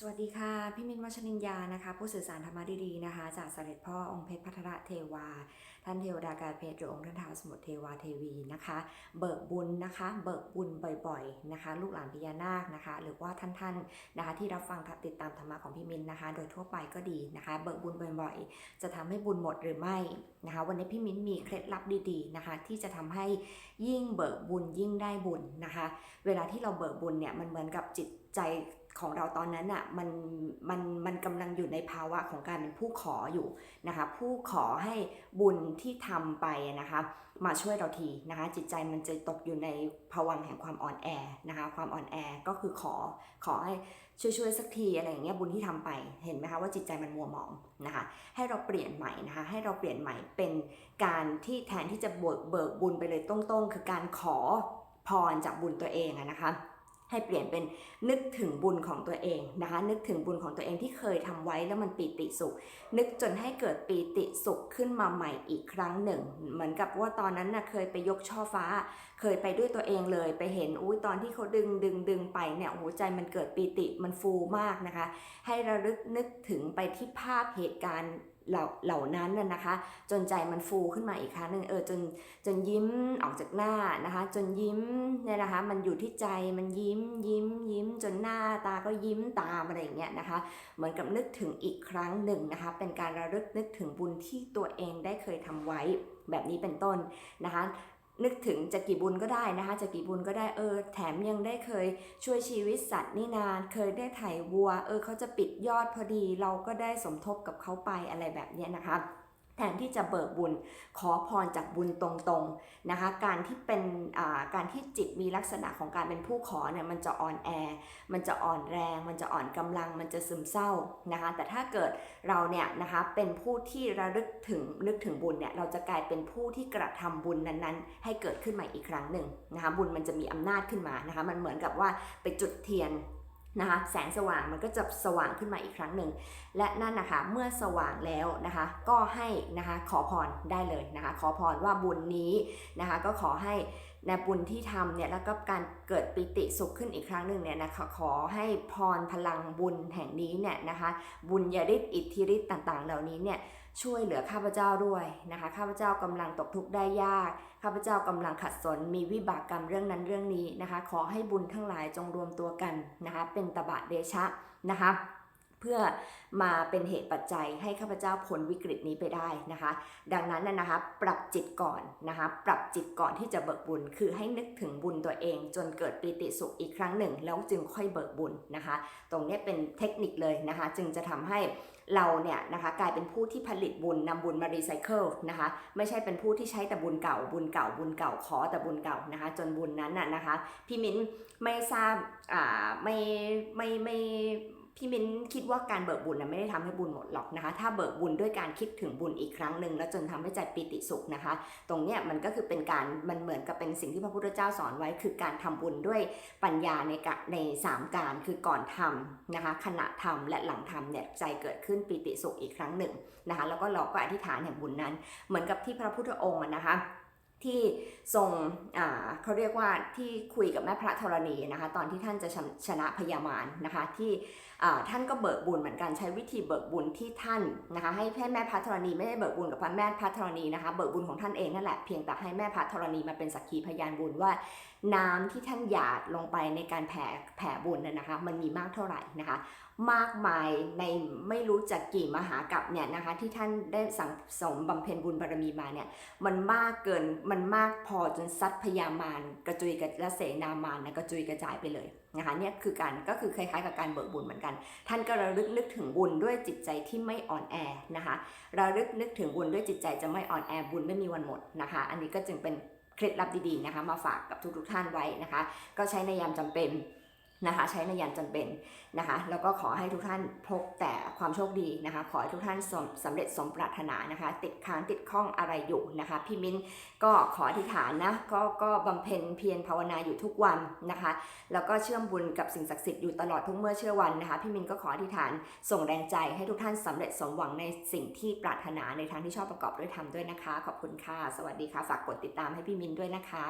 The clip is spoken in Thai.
สวัสดีค่ะ พี่มินวัชรินยานะคะ ผู้สื่อสารธรรมะดีๆนะคะ จากเสด็จพ่อองค์เพชรพัทรเทวา ท่านเทวดาการเพชรหรือองค์ท่านท้าวสมุทรเทวาเทวีนะคะ เบิกบุญนะคะ เบิกบุญบ่อยๆนะคะ ลูกหลานพญานาคนะคะ หรือว่าท่านๆนะคะ ที่รับฟังติดตามธรรมะของพี่มินนะคะ โดยทั่วไปก็ดีนะคะ เบิกบุญบ่อยๆ จะทำให้บุญหมดหรือไม่นะคะ วันนี้พี่มินมีเคล็ดลับดีๆนะคะ ที่จะทำให้ยิ่งเบิกบุญยิ่งได้บุญนะคะ เวลาที่เราเบิกบุญเนี่ยมันเหมือนกับจิตใจ ของเราตอนนั้นอะมันมันมันกำลังอยู่ในภาวะของการเป็นผู้ขออยู่นะคะ ผู้ขอให้บุญที่ทำไปนะคะ มาช่วยเราทีนะคะ จิตใจมันจะตกอยู่ในภวังแห่งความอ่อนแอนะคะ ความอ่อนแอก็คือขอขอให้ช่วยช่วยสักทีอะไรอย่างเงี้ยบุญที่ทำไปเห็นไหมคะว่าจิตใจมันมัวหมองนะคะให้เราเปลี่ยนใหม่นะคะให้เราเปลี่ยนใหม่เป็นการที่แทนที่จะเบิกเบิกบุญไปเลยตรงๆ คือการขอพรจากบุญตัวเองนะคะ ให้เปลี่ยนเป็นนึกถึงบุญของตัวเองนะคะ นึกถึงบุญของตัวเองที่เคยทำไว้แล้วมันปีติสุข นึกจนให้เกิดปีติสุขขึ้นมาใหม่อีกครั้งหนึ่ง เหมือนกับว่าตอนนั้นน่ะเคยไปยกช่อฟ้า เคยไปด้วยตัวเองเลย ไปเห็นอุ้ยตอนที่เขาดึงดึงดึงไปเนี่ยโอ้โหใจมันเกิดปีติมันฟูมากนะคะ ให้ระลึกนึกถึงไปที่ภาพเหตุการณ์ เหล่านั้นน่ะนะคะ จนใจมันฟูขึ้นมาอีกครั้งหนึ่งเออจนจนยิ้มออกจากหน้านะคะ จนยิ้มเนี่ยนะคะ มันอยู่ที่ใจมันยิ้มยิ้มยิ้มจนหน้าตาก็ยิ้มตามอะไรอย่างเงี้ยนะคะ เหมือนกับนึกถึงอีกครั้งหนึ่งนะคะ เป็นการระลึกนึกถึงบุญที่ตัวเองได้เคยทำไว้แบบนี้เป็นต้นนะคะ นึกถึงจะกี่บุญก็ได้นะคะจะกี่บุญก็ได้เออ แถมยังได้เคยช่วยชีวิตสัตว์นี่นาน เคยได้ไถ่วัว เออเขาจะปิดยอดพอดี เราก็ได้สมทบกับเขาไปอะไรแบบนี้นะคะ แทนที่จะเบิกบุญขอพรจากบุญตรงๆนะคะการที่เป็นการที่จิตมีลักษณะของการเป็นผู้ขอเนี่ยมันจะอ่อนแอ มันจะอ่อนแรง มันจะอ่อนกำลัง มันจะซึมเศร้านะคะแต่ถ้าเกิดเราเนี่ยนะคะเป็นผู้ที่ระลึกถึงนึกถึงบุญเนี่ยเราจะกลายเป็นผู้ที่กระทำบุญนั้นๆ ให้เกิดขึ้นมาอีกครั้งหนึ่งนะคะบุญมันจะมีอำนาจขึ้นมานะคะมันเหมือนกับว่าไปจุดเทียน นะคะแสงสว่างมันก็จะสว่างขึ้นมาอีกครั้งหนึ่ง และนั่นนะคะเมื่อสว่างแล้วนะคะ ก็ให้นะคะขอพรได้เลยนะคะ ขอพรว่าบุญนี้นะคะ ก็ขอให้ในบุญที่ทำเนี่ยแล้วก็การเกิดปิติสุขขึ้นอีกครั้งหนึ่งเนี่ยนะคะขอให้พรพลังบุญแห่งนี้เนี่ยนะคะ บุญญาฤทธิ์อิทธิฤทธิ์ต่างๆ เหล่านี้เนี่ย ช่วยเหลือข้าพเจ้าด้วยนะคะข้าพเจ้ากำลังตกทุกข์ได้ยากข้าพเจ้ากำลังขัดสนมีวิบากกรรมเรื่องนั้นเรื่องนี้นะคะ ขอให้บุญทั้งหลายจงรวมตัวกันนะคะเป็นตบะเดชะนะคะเพื่อมาเป็นเหตุปัจจัยให้ข้าพเจ้าพ้นวิกฤตนี้ไปได้นะคะ ดังนั้นนะคะปรับจิตก่อนนะคะปรับจิตก่อนที่จะเบิกบุญ คือให้นึกถึงบุญตัวเอง จนเกิดปีติสุขอีกครั้งหนึ่ง แล้วจึงค่อยเบิกบุญนะคะ ตรงนี้เป็นเทคนิคเลยนะคะ จึงจะทำให้ เราเนี่ยนะคะกลายเป็นผู้ที่ผลิตบุญนำบุญมารีไซเคิลนะคะไม่ใช่เป็นผู้ที่ใช้แต่บุญเก่าบุญเก่าบุญเก่าขอแต่บุญเก่านะคะจนบุญนั้นน่ะนะคะพี่มิ้นไม่ทราบอ่าไม่ไม่ไม่ พี่มิ้นคิดว่าการเบิกบุญนะไม่ได้ทำให้บุญหมดหรอกนะคะ ถ้าเบิกบุญด้วยการคิดถึงบุญอีกครั้งหนึ่งแล้วจนทำให้ใจปิติสุขนะคะ ตรงเนี้ยมันก็คือเป็นการมันเหมือนกับเป็นสิ่งที่พระพุทธเจ้าสอนไว้ คือการทำบุญด้วยปัญญาในกะในสามการคือก่อนทำนะคะ ขณะทำและหลังทำเนี่ยใจเกิดขึ้นปิติสุขอีกครั้งหนึ่งนะคะ แล้วก็เราก็อธิษฐานแห่งบุญนั้น เหมือนกับที่พระพุทธองค์นะคะ ที่ทรงเขาเรียกว่าที่คุยกับแม่พระธรณีนะคะตอนที่ท่านจะชนะชนะพญามารนะคะที่ท่านก็เบิกบุญเหมือนกันใช้วิธีเบิกบุญที่ท่านนะคะให้แค่แม่พระธรณีไม่ได้เบิกบุญกับพระแม่พระธรณีนะคะเบิกบุญของท่านเองนั่นแหละเพียงแต่ให้แม่พระธรณีมาเป็นสักขีพยานบุญว่าน้ำที่ท่านหยาดลงไปในการแผ่แผ่บุญน่ะนะคะ มันมีมากเท่าไหร่นะคะ มากมายในไม่รู้จักกี่มหากับเนี่ยนะคะที่ท่านได้สั่งสมบำเพ็ญบุญบารมีมาเนี่ยมันมากเกินมันมากพอจนซัดพยามารกระจุยกระและเสนามารนะกระจุยกระจายไปเลยนะคะเนี่ยคือการก็คือคล้ายๆกับการเบิกบุญเหมือนกัน ท่านก็ระลึกนึกถึงบุญด้วยจิตใจที่ไม่อ่อนแอนะคะระลึกนึกถึงบุญด้วยจิตใจจะไม่อ่อนแอบุญไม่มีวันหมดนะคะ อันนี้ก็จึงเป็น เคล็ดลับดีๆนะคะ มาฝากกับทุกๆท่านไว้นะคะ ก็ใช้ในยามจำเป็น นะคะใช้ในยามจำเป็นนะคะแล้วก็ขอให้ทุกท่านพบแต่ความโชคดีนะคะขอให้ทุกท่านสมสำเร็จสมปรารถนานะคะติดค้างติดข้องอะไรอยู่นะคะพี่มิ้นก็ขออธิษฐานนะก็ก็บำเพ็ญเพียรภาวนาอยู่ทุกวันนะคะแล้วก็เชื่อมบุญกับสิ่งศักดิ์สิทธิ์อยู่ตลอดทุกเมื่อเชื่อวันนะคะพี่มินก็ขออธิษฐานส่งแรงใจให้ทุกท่านสำเร็จสมหวังในสิ่งที่ปรารถนาในทางที่ชอบประกอบด้วยธรรมด้วยนะคะ ขอบคุณค่ะสวัสดีค่ะฝากกดติดตามให้พี่มินด้วยนะคะ